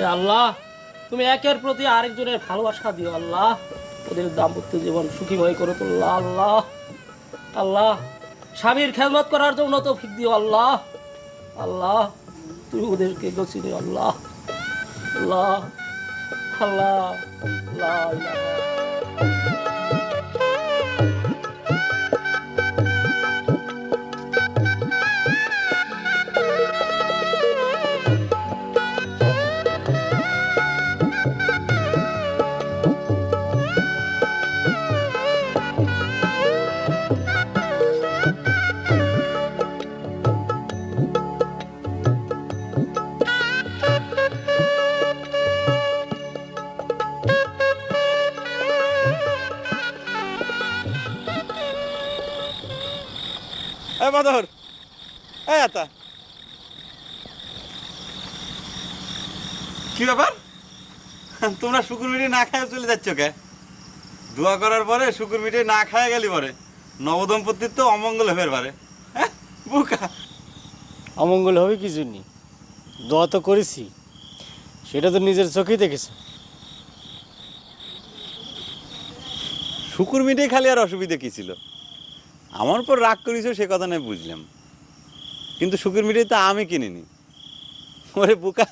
আল্লাহ, তুমি একের প্রতি আরেকজনের ভালোবাসা দিও আল্লাহ। ওদের দাম্পত্য জীবন সুখীময় করে তোল্লা আল্লাহ। আল্লাহ, স্বামীর খেদমত করার জন্য তো ফিক দিও আল্লাহ। আল্লাহ, তুমি ওদেরকে গছি দিও আল্লাহ। আল্লাহ আল্লাহ, লা এ আতা কি ব্যাপার? তোমরা শুকুর মিঠে না খায় চলে যাচ্ছ কে? দোয়া করার পরে শুকুর মিঠে না খায় গেলি পরে? নবদম্পতির তো অমঙ্গল হয়ে পারে। হ্যাঁ বুকা। অমঙ্গল হবে কি জন্য? দোয়া তো করেছি সেটা তো নিজের চোখেই দেখেছে। শুকুর মিঠে খালি আর অসুবিধা কি ছিল? আমার উপর রাগ করেছ সে কথা নয় বুঝলাম। কিন্তু শুকুর মিঠাই তো আমি কিনিনি। ওরে বুকা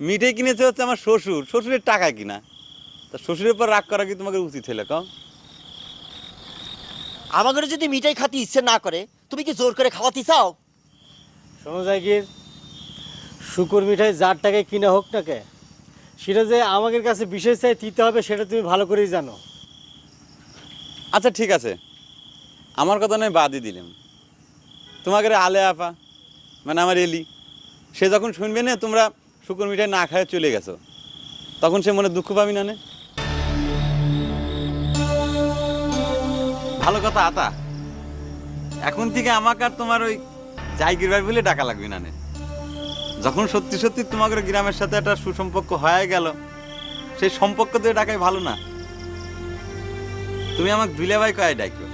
মিঠাই কিনেছে হচ্ছে আমার শ্বশুর। শ্বশুরের টাকা কিনা? তা শ্বশুরের উপর রাগ করা কি তোমাকে উচিত হলে কম আমাদের যদি মিঠাই খাতে ইচ্ছে না করে তুমি কি জোর করে খাওয়াতে চাও? শোনো শুকুর মিঠাই যার টাকায় কিনা হোক না কে সেটা যে আমাদের কাছে বিশেষ চাই দিতে হবে সেটা তুমি ভালো করেই জানো। আচ্ছা ঠিক আছে। আমার কথা নয় বাদই দিলাম। তোমাকে আলে আপা মানে আমার এলি। সে যখন শুনবে না, তোমরা শুকুর মিঠাই না খায় চলে গেছো। তখন সে মনে দুঃখ পাবি না? ভালো কথা, আতা। এখন থেকে আমাকে আর তোমার ওই জায়গির ভাই বলে ডাকা লাগবে না। যখন সত্যি সত্যি তোমাদের গ্রামের সাথে একটা সুসম্পর্ক হয়ে গেল, সেই সম্পর্ক দিয়ে ডাকাই ভালো না। তুমি আমাকে দুলে ভাই কয় ডাকো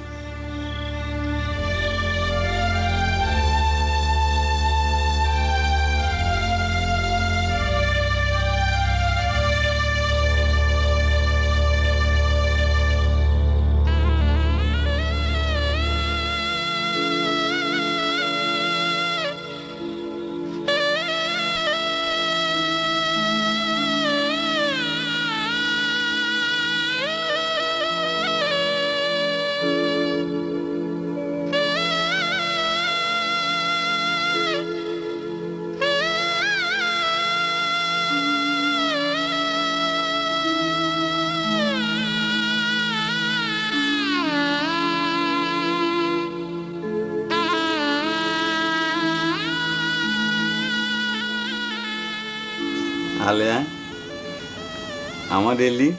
আলেয়া আমার এলি।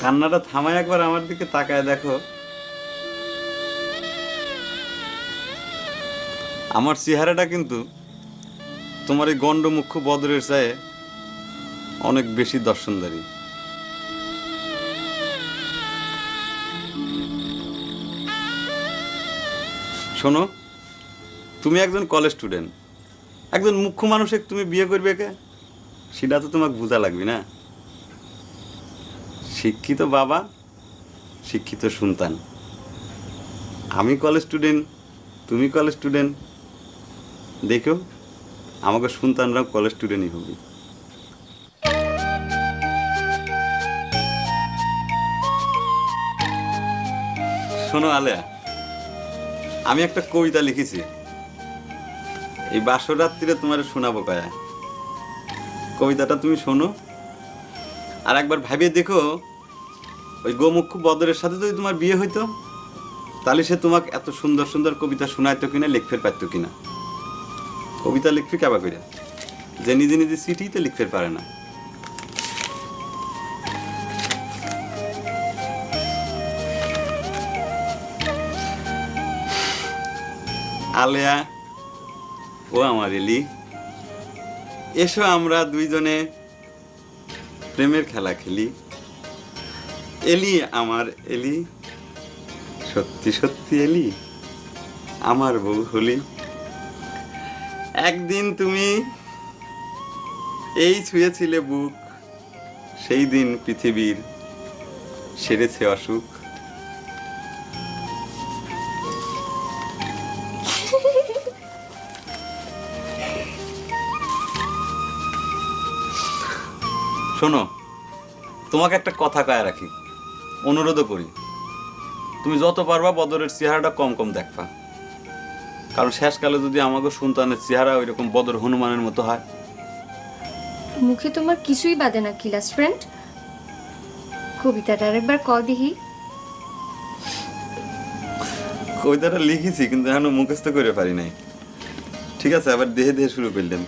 কান্নাটা থামায় একবার আমার দিকে তাকায় দেখো। আমার চেহারাটা কিন্তু তোমার এই গণ্ড মুখ্য বদরের চায়ে অনেক বেশি দর্শনদারি। শোনো, তুমি একজন কলেজ স্টুডেন্ট। একজন মুখ্য মানুষে তুমি বিয়ে করবে কে সেটা তো তোমাকে বোঝা লাগবে না। শিক্ষিত বাবা, শিক্ষিত সন্তান। আমি কলেজ স্টুডেন্ট তুমি কলেজ স্টুডেন্ট দেখো, আমাকে সন্তানরাও কলেজ স্টুডেন্টই হবে। শোনো আলেয়া আমি একটা কবিতা লিখেছি। এই বাসরাত্রিরে তোমার শোনাবো কয়া কবিতাটা তুমি শোনো। আর একবার ভাবিয়ে দেখো, ওই গোমুখ্য বদরের সাথে যদি তোমার বিয়ে হইতো, তাহলে সে তোমাকে এত সুন্দর সুন্দর কবিতা শোনাইতো কিনা লিখতে পারতো কিনা। কবিতা লিখবি কেবা করে যে নিজে নিজে চিঠিতে লিখতে পারে না। আলেয়া, ও আমার এলি এসো আমরা দুইজনে প্রেমের খেলা খেলি। এলি আমার এলি, সত্যি সত্যি এলি, আমার বউ হলি। একদিন তুমি এই ছুঁয়েছিলে বুক, সেই দিন পৃথিবীর সেরেছে অসুখ। শোনো তোমাকে একটা কথা কয়ে রাখি অনুরোধও করি। তুমি যত পারবা বদরের চেহারাটা কম কম দেখবা। কারণ শেষকালে যদি আমাকে সন্তানের চেহারা ওই রকম বদর হনুমানের মতো হয়। মুখে তোমার কিছুই বাদে না ক্লাস ফ্রেন্ড। কবিতাটা আরেকবার ক দিহি কবিতাটা লিখেছি কিন্তু এখনও মুখস্থ করে পারি নাই। ঠিক আছে আবার দেহে দেহে শুরু করলাম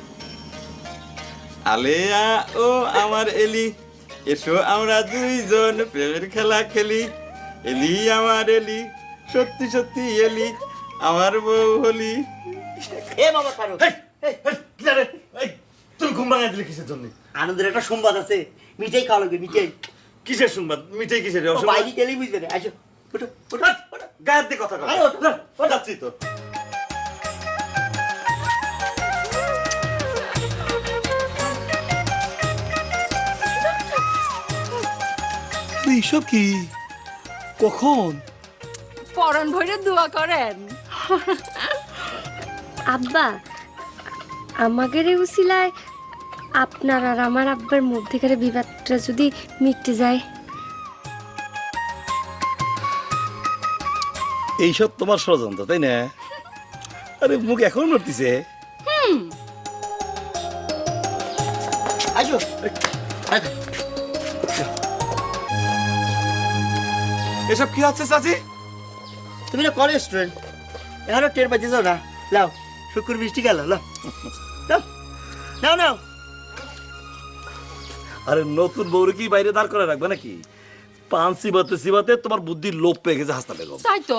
আলেয়া ও আমার এলি এসো আমরা দুইজন প্রেমের খেলা খেলি। এলি আমার এলি সত্যি সত্যি এলি আমার বউ হলি। এ বাবা পারো তুই ঘুম ভাঙাই দিলে কিসের জন্য? আনন্দের একটা সংবাদ আছে। মিঠাই খাওয়া লাগবে মিঠাই। কিসের সংবাদ? মিঠাই কিসের? ও বাইরে গেলেই বুঝবে না। আসো ওঠো ওঠো। গায়ের দিয়ে কথা ওঠো। যাচ্ছি তো। এইসব কি? কখন? পরন ভরে দোয়া করেন। আব্বা আমাদের এই উসিলায় আপনার আর আমার আব্বার মধ্যেকার বিবাদটা যদি মিটতে যায়। এইসব তোমার ষড়যন্ত্র তাই না? আরে মুখ এখন নড়তিছে? আসো এসব কি হচ্ছে চাচি? তুমি না কলেজ স্টুডেন্ট এখনও টের পাইতে যাও না। লাও শুক্র বৃষ্টি গেল লাও নাও নাও। আরে নতুন বউরে কি বাইরে দাঁড় করে রাখবে নাকি? পান সিবাতে সিবাতে তোমার বুদ্ধির লোপ পেয়ে গেছে হাসতা বেগম তাই তো।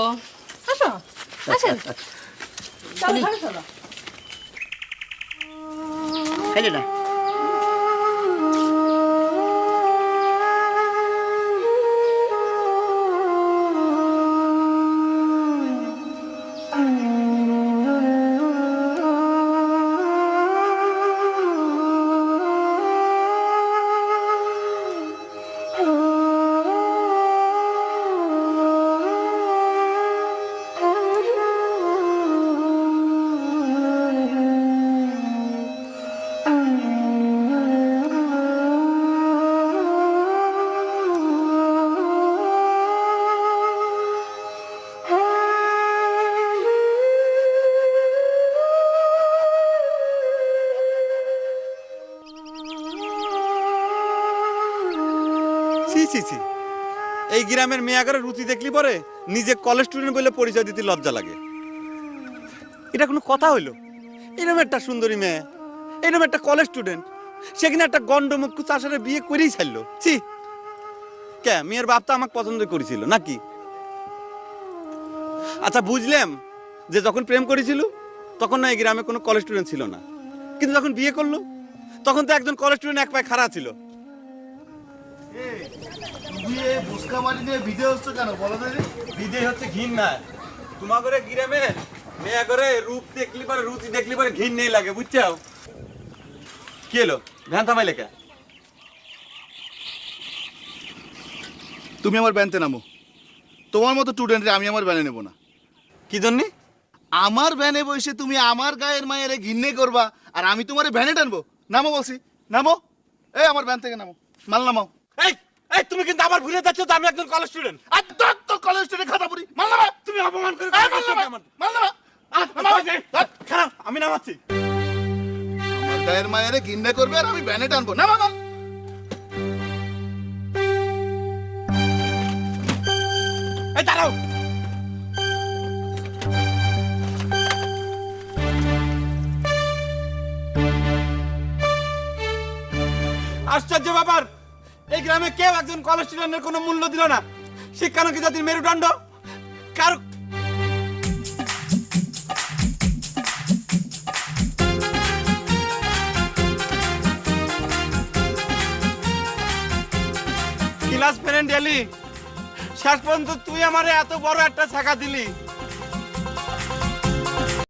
আসো আসেন। চলো ঘরে চলো। খাইলে না। এই গ্রামের মেয়ে আগারে রুচি দেখলি পরে? নিজে কলেজ স্টুডেন্ট বলে পরিচয় দিতে লজ্জা লাগে। এটা কোনো কথা হইল? এরকম একটা সুন্দরী মেয়ে এরকম একটা কলেজ স্টুডেন্ট সেখানে একটা গন্ডমুখ্য চাষারে বিয়ে করেই ছাড়লো। ছি! কে? মেয়ের বাপ তো আমাকে পছন্দ করেছিল, নাকি? আচ্ছা বুঝলাম যে যখন প্রেম করেছিল, তখন না এই গ্রামে কোনো কলেজ স্টুডেন্ট ছিল না। কিন্তু যখন বিয়ে করল, তখন তো একজন কলেজ স্টুডেন্ট এক পায়ে খাড়া ছিল। দিয়ে বুসকা মারি নিয়ে ভিডিও হচ্ছে কেন? বলো তো দেখি? হচ্ছে ঘিন না তোমার করে গ্রামে মেয়া করে রূপ দেখলি পরে রুচি দেখলি পরে ঘিন নেই লাগে বুঝছ কি এলো ভ্যান থামাই লেখা তুমি আমার ব্যানতে নামো। তোমার মতো স্টুডেন্টরে আমি আমার ব্যানে নেব না। কি জন্যে? আমার ভ্যানে বসে তুমি আমার গায়ের মায়ের ঘিন্নে করবা আর আমি তোমার ভ্যানে টানবো। নামো বলছি নামো। এই আমার ভ্যান থেকে নামো। মাল নামাও। এই! এই তুমি কিন্তু আবার ভুলে যাচ্ছ তো আমি একজন কলেজ স্টুডেন্ট আর তোর তো কলেজ স্টুডেন্ট খাতা পড়ি মাল নামা। তুমি অপমান করে এই, মাল নামা। মাল নামা। নামাও। ধ্যাৎ, খারাপ আমি নামাচ্ছি। আমার দায়ের মায়ের গিন্ডে করবে আর আমি ব্যানে টানবো। না মাল এই দাঁড়াও। এই গ্রামে কেউ একজন কলেজ স্টুডেন্টের কোনো মূল্য দিল না। শিক্ষানকি জাতির মেরুদণ্ড? কার ক্লাস ফ্রেন্ড এলি। শেষ পর্যন্ত তুই আমার এত বড় একটা ছাকা দিলি।